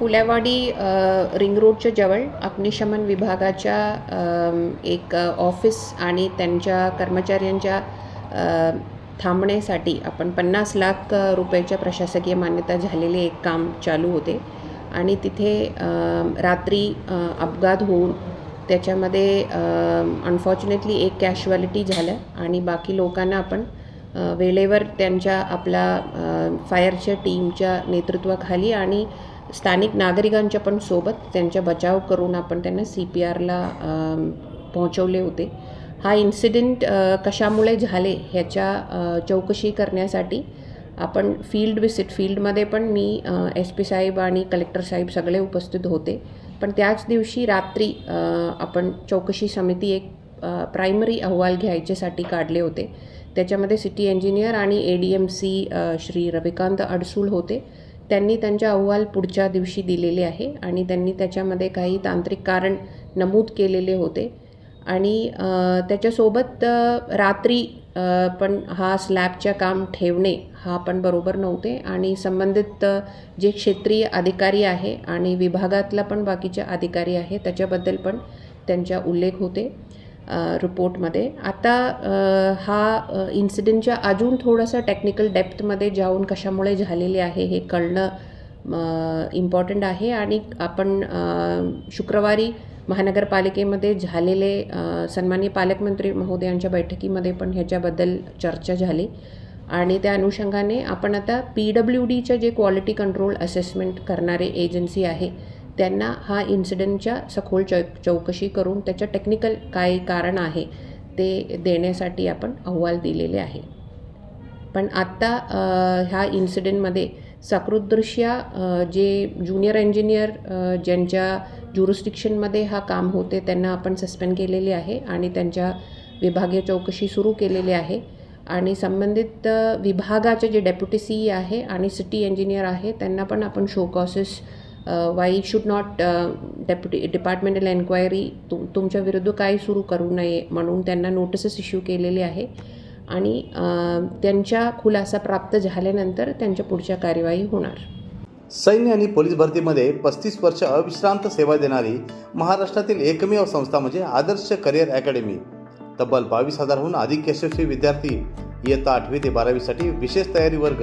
Phulewadi ring रोडच्या जवळ अग्निशमन विभागाच्या एक ऑफिस आणि त्यांच्या कर्मचाऱ्यांच्या थांबण्यासाठी आपण पन्नास लाख रुपयाच्या प्रशासकीय मान्यता झालेले एक काम चालू होते. आणि तिथे रात्री अपघात होऊन त्याच्यामध्ये अनफॉर्च्युनेटली एक कॅशुअलिटी झालं आणि बाकी लोकांना आपण वेळेवर त्यांच्या आपला फायरच्या टीमच्या नेतृत्वाखाली आणि स्थानिक नागरिकांच्या पण सोबत त्यांचा बचाव करून आपण त्यांना सी पी आरला पोहोचवले होते. हा इन्सिडेंट कशामुळे झाले ह्याच्या चौकशी करण्यासाठी आपण फील्ड विसिट फील्डमध्ये पण मी एस पी साहेब आणि कलेक्टर साहेब सगळे उपस्थित होते. पण त्याच दिवशी रात्री आपण चौकशी समिती एक प्रायमरी अहवाल घ्यायच्यासाठी काढले होते. त्याच्यामध्ये सिटी इंजिनियर आणि A D M C Shri Ravikant Adsul होते. त्यांनी त्यांच्या अहवाल पुढच्या दिवशी दिलेले आहे आणि त्यांनी त्याच्यामध्ये काही तांत्रिक कारण नमूद केलेले होते. आणि त्याच्यासोबत रात्री पण हा स्लॅबच्या काम ठेवणे हा पण बरोबर नव्हते आणि संबंधित जे क्षेत्रीय अधिकारी आहे आणि विभागातला पण बाकीच्या अधिकारी आहे त्याच्याबद्दल पण त्यांचा उल्लेख होते. रिपोर्टमध्ये. आता हा इन्सिडेंटच्या अजून थोडंसं टेक्निकल डेप्थमध्ये जाऊन कशामुळे झालेले आहे हे कळणं इम्पॉर्टंट आहे. आणि आपण शुक्रवारी महानगरपालिकेमध्ये झालेले अ, सन्माननीय पालकमंत्री महोदयांच्या बैठकीमध्ये पण ह्याच्याबद्दल चर्चा झाली. आणि त्या अनुषंगाने आपण आता पी डब्ल्यू डीच्या जे क्वालिटी कंट्रोल असेसमेंट करणारे एजन्सी आहे त्यांना हा इन्सिडेंटच्या सखोल चौ चौकशी करून त्याच्या टेक्निकल काय कारण आहे ते देण्यासाठी आपण अहवाल दिलेले आहे. पण आत्ता ह्या इन्सिडेंटमध्ये सकृतदृष्ट्या जे ज्युनियर इंजिनियर ज्यांच्या ज्युरिस्टिक्शनमध्ये हा काम होते त्यांना आपण सस्पेंड केलेले आहे आणि त्यांच्या विभागीय चौकशी सुरू केलेली आहे. आणि संबंधित विभागाचे जे डेप्युटी सी आहे आणि सिटी इंजिनियर आहे त्यांना पण आपण show causes why should not deputy departmental enquiry तुम तुमच्या विरुद्ध काही सुरू करू नये म्हणून त्यांना नोटिसेस इश्यू केलेले आहे. आणि त्यांच्या खुलासा प्राप्त झाल्यानंतर त्यांच्या पुढच्या कार्यवाही होणार. सैन्य आणि पोलीस भरतीमध्ये पस्तीस वर्ष अविश्रांत सेवा देणारी महाराष्ट्रातील एकमेव संस्था म्हणजे आदर्श करिअर अकॅडमी. तब्बल बावीस हजारहून अधिक यशस्वी विद्यार्थी. इयत्ता आठवी ते बारावीसाठी विशेष तयारी वर्ग